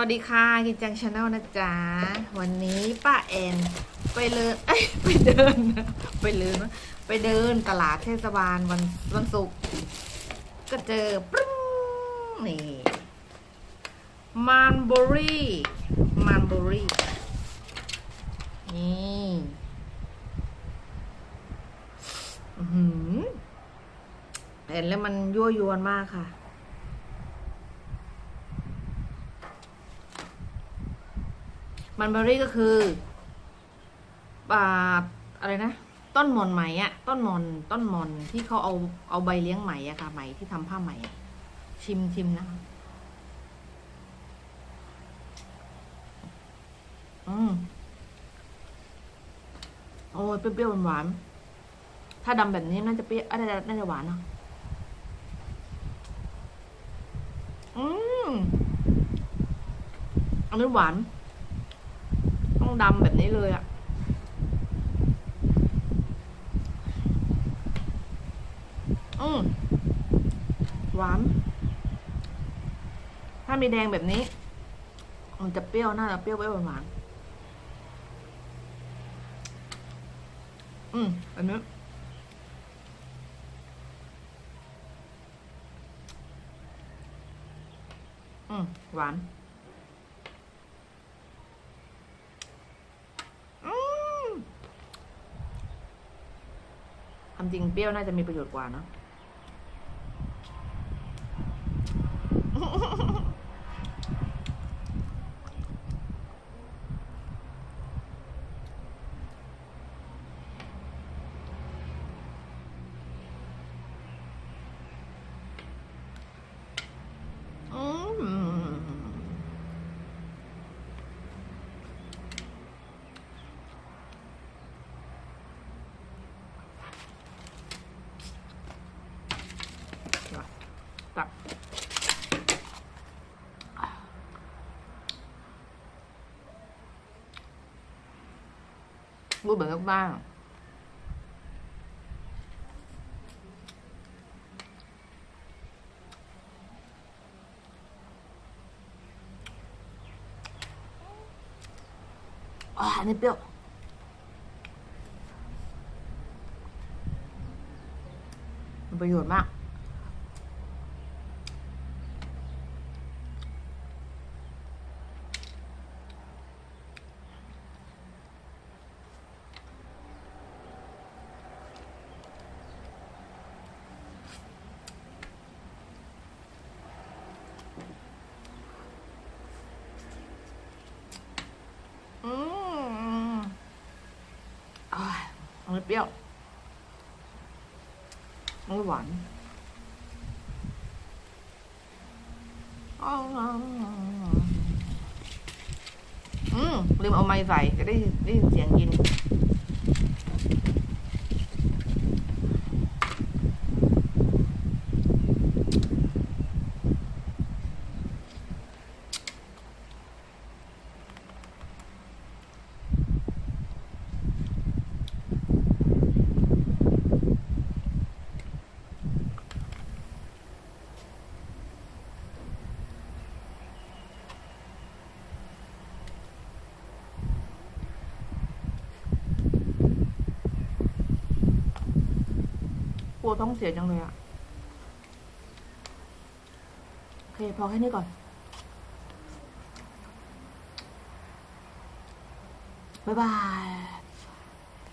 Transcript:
วัสดีค่ะกินจังชาแนลนะจ๊ะ วันนี้ป้าแอนไปเลยเอ้ยไปเดินไปเลยนไปเดินตลาดเทศบาลวันวันศุกร์ก็เจอปึ้งนี่มานบอรี่มานบอรี่นี่อื้อหือเห็นแล้วมันยั่วยวนมากค่ะ มันเบอรี่ก็คืออ่าอะไรนะ ต้นมอนไหมอะต้นมอนต้นมอนที่เขาเอาเอาใบเลี้ยงไหมอะค่ะไหมที่ทำผ้าไหมอะชิมชิมนะคะอืมโอ้ยเปรี้ยวๆหวานๆถ้าดำแบบนี้น่าจะเปรี้ยวน่าจะน่าจะหวานเนาะอืมอันนี้หวาน ดำแบบนี้เลยอะ่ะอืมหวาน ถ้ามีแดงแบบนี้ มันจะเปรี้ยวน่าจะเปรี้ยวเปรี้ยวหวานอืมอันนี้อืมหวาน อืม ความจริงเปรี้ยวน่าจะมีประโยชน์กว่าเนาะ อืม ตัก รูปเหมือนกับบ้างอ่าอันนี้เปรี้ยว มีประโยชน์มาก อืมอ่าอันนี้เปรี้ยวอันนี้หวานอืมลืมเอาไม้ใส่จะได้ได้เสียงกิน ลัวท้องเสียจังเลยอะโอเค พอแค่นี้ก่อน บ๊ายบาย